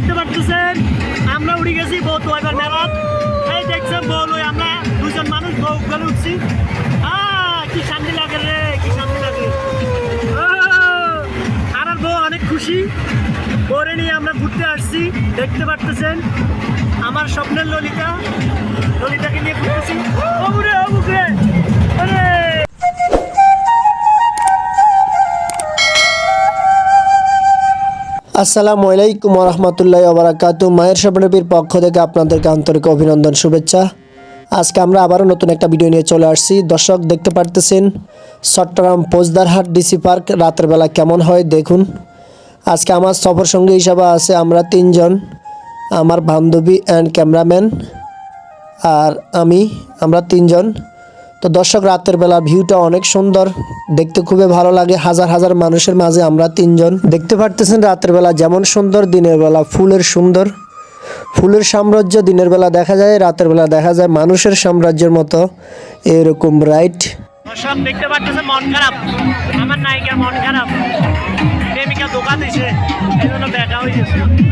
দেখতে পাচ্ছেন? আমরা উড়ে গেছি বউ তো এবার মেলাত। এই দেখছেন বউ আমরা দুজন মানুষ বউ গেলে উঠছি। কি শান্তি লাগে রে, কি শান্তি লাগে। আর বউ অনেক খুশি। করে নিয়ে আমরা ঘুরতে আসছি, দেখতে পারতেছেন আমার স্বপ্নের ললিতা। ললিতাকে নিয়ে ঘুরতেছি। আসসালামু আলাইকুম রহমতুল্লাহ ওবরাকাতু। মায়ের স্বপ্নবীর পক্ষ থেকে আপনাদেরকে আন্তরিক অভিনন্দন, শুভেচ্ছা। আজকে আমরা আবারও নতুন একটা ভিডিও নিয়ে চলে আসছি। দর্শক, দেখতে পারতেছেন, চট্টগ্রাম পোজদারহাট ডিসি পার্ক, রাতের বেলা কেমন হয় দেখুন। আজকে আমার সফর সঙ্গী হিসাবে আছে আমরা তিনজন, আমার বান্ধবী অ্যান্ড ক্যামেরাম্যান আর আমি, আমরা তিনজন। তো দর্শক, রাতের বেলা ভিউটা অনেক সুন্দর। দেখতে খুবই ভালো লাগে। হাজার হাজার মানুষের মাঝে আমরা তিনজন। দেখতে পারতেছেন রাতের বেলা যেমন সুন্দর, দিনের বেলা ফুলের সুন্দর। ফুলের সাম্রাজ্য দিনের বেলা দেখা যায়, রাতের বেলা দেখা যায় মানুষের সাম্রাজ্যের মতো। এরকম রাইট দেখতে মন খারাপ। আমার নায়িকার মন খারাপ। দোকান দিছে এই জন্য দেখা হয়ে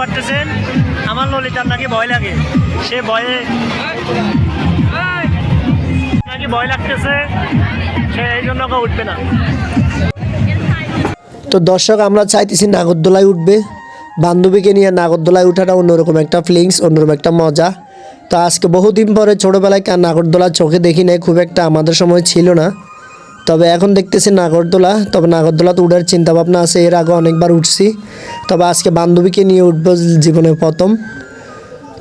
পারতেছেন? আমার ললিতার নাকি ভয় লাগে। সে ভয়ে নাকি ভয় লাগতেছে, সে এই জন্য উঠবে না। তো দর্শক, আমরা চাইতেছি নাগরদোলায় উঠবে। বান্ধবীকে নিয়ে নাগরদোলায় উঠাটা অন্যরকম একটা ফিলিংস অন্যরকম একটা মজা। তো আজকে বহুদিন পরে ছোটোবেলায় কার নাগরদোলা চোখে দেখি নাই খুব একটা আমাদের সময় ছিল না। তবে এখন দেখতেছি নাগরদোলা, তবে নাগরদোলাতে উঠার চিন্তা ভাবনা আছে, এর আগে অনেকবার উঠছি। তবে আজকে বান্ধবীকে নিয়ে উঠবো জীবনে প্রথম।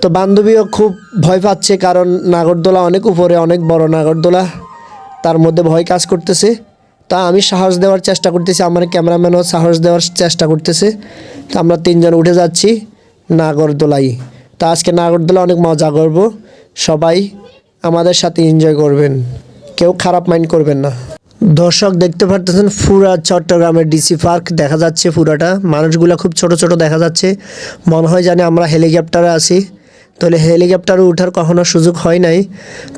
তো বান্ধবীও খুব ভয় পাচ্ছে, কারণ নাগরদোলা অনেক উপরে, অনেক বড় নাগরদোলা। তার মধ্যে ভয় কাজ করতেছে। তা আমি সাহস দেওয়ার চেষ্টা করতেছি, আমার ক্যামেরাম্যানও সাহস দেওয়ার চেষ্টা করতেছে। তো আমরা তিনজন উঠে যাচ্ছি নাগরদোলাই। তা আজকে নাগরদোলা অনেক মজা করব। সবাই আমাদের সাথে এনজয় করবেন। কেউ খারাপ মাইন্ড করবেন না। দর্শক দেখতে পারতেছেন পুরা চট্টগ্রামের ডিসি পার্ক, দেখা যাচ্ছে পুরাটা মানুষগুলো খুব ছোট ছোট দেখা যাচ্ছে। মনে হয় জানি আমরা হেলিকপ্টারে আছি। তাহলে হেলিকপ্টারে ওঠার কখনো সুযোগ হয় নাই।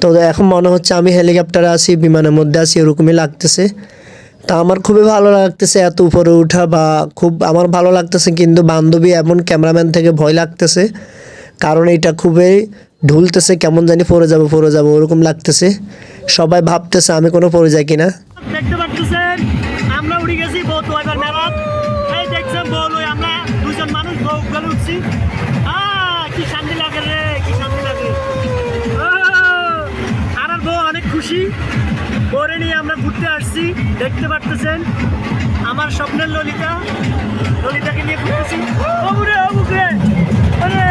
তো এখন মনে হচ্ছে আমি হেলিকপ্টারে আছি, বিমানের মধ্যে আছি, এরকমই লাগতেছে। তা আমার খুবই ভালো লাগতেছে এত উপরে ওঠা বা খুব, আমার ভালো লাগতেছে কিন্তু বান্ধবী এমন ক্যামেরাম্যান থেকে ভয় লাগতেছে। কারণ এটা খুবই ঢুলতেছে, কেমন জানি পড়ে যাব পড়ে যাব, ওরকম লাগতেছে। সবাই ভাবতেছে আমি কোনো পড়ে যাই কিনা। দেখতে পাচ্ছেন, আমরা উড়ে গেছি বউ তো এবার মেলাত। এই দেখছেন বউ লই আমরা দুজন মানুষ বউ গেলে উঠছি। কি শান্তি লাগে রে, কি শান্তি লাগে। আর আর বউ অনেক খুশি। করে নিয়ে আমরা ঘুরতে আসছি, দেখতে পারতেছেন আমার স্বপ্নের ললিতা, ললিতাকে নিয়ে ঘুরতেছি। অবুরে আরে।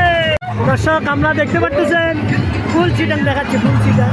দর্শক, আমরা দেখতে পারতেছেন ফুল চিটাং দেখাচ্ছে, ফুল চিটাং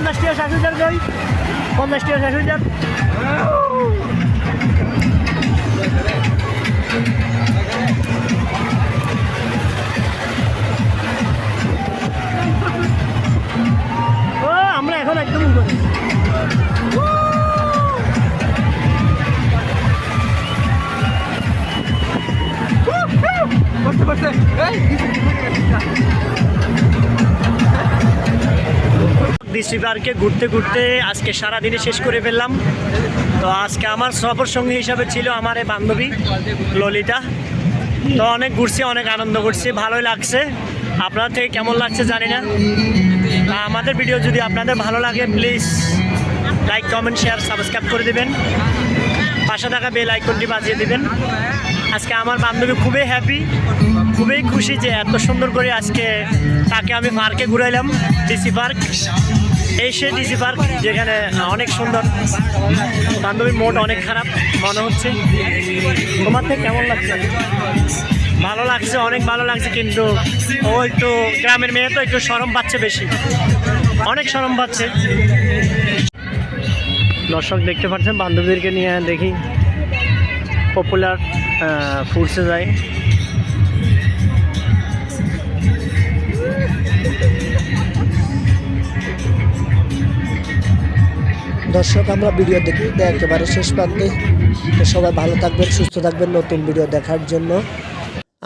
পঞ্চাশ শেষ হয়ে যার গই পঞ্চাশ টিয়া শেষ হয়ে ডিসি পার্কে ঘুরতে ঘুরতে আজকে সারা দিনে শেষ করে ফেললাম। তো আজকে আমার সফর সঙ্গী হিসাবে ছিল আমার এই বান্ধবী ললিতা। তো অনেক ঘুরছি, অনেক আনন্দ করছি, ভালোই লাগছে। আপনার থেকে কেমন লাগছে জানি না। আমাদের ভিডিও যদি আপনাদের ভালো লাগে please like comment share subscribe করে দেবেন। পাশে থাকা বেল আইকনটি বাজিয়ে দিবেন। আজকে আমার বান্ধবী খুবই হ্যাপি খুবই খুশি যে এত সুন্দর করে আজকে তাকে আমি পার্কে ঘুরাইলাম ডিসি পার্ক এই সে ডিসি পার্ক যেখানে অনেক সুন্দর। বান্ধবীর মোট অনেক খারাপ, মনে হচ্ছে। তোমার থেকে কেমন লাগছে? ভালো লাগছে, অনেক ভালো লাগছে, কিন্তু ও একটু গ্রামের মেয়ে তো একটু সরম পাচ্ছে বেশি। অনেক সরম পাচ্ছে। দর্শক দেখতে পাচ্ছেন, বান্ধবীদেরকে নিয়ে দেখি। পপুলার ফুডসে যাই দর্শক, আমরা ভিডিও দেখি একেবারে শেষ প্রান্তে। সবাই ভালো থাকবেন, সুস্থ থাকবেন নতুন ভিডিও দেখার জন্য।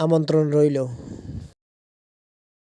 আমন্ত্রণ রইল।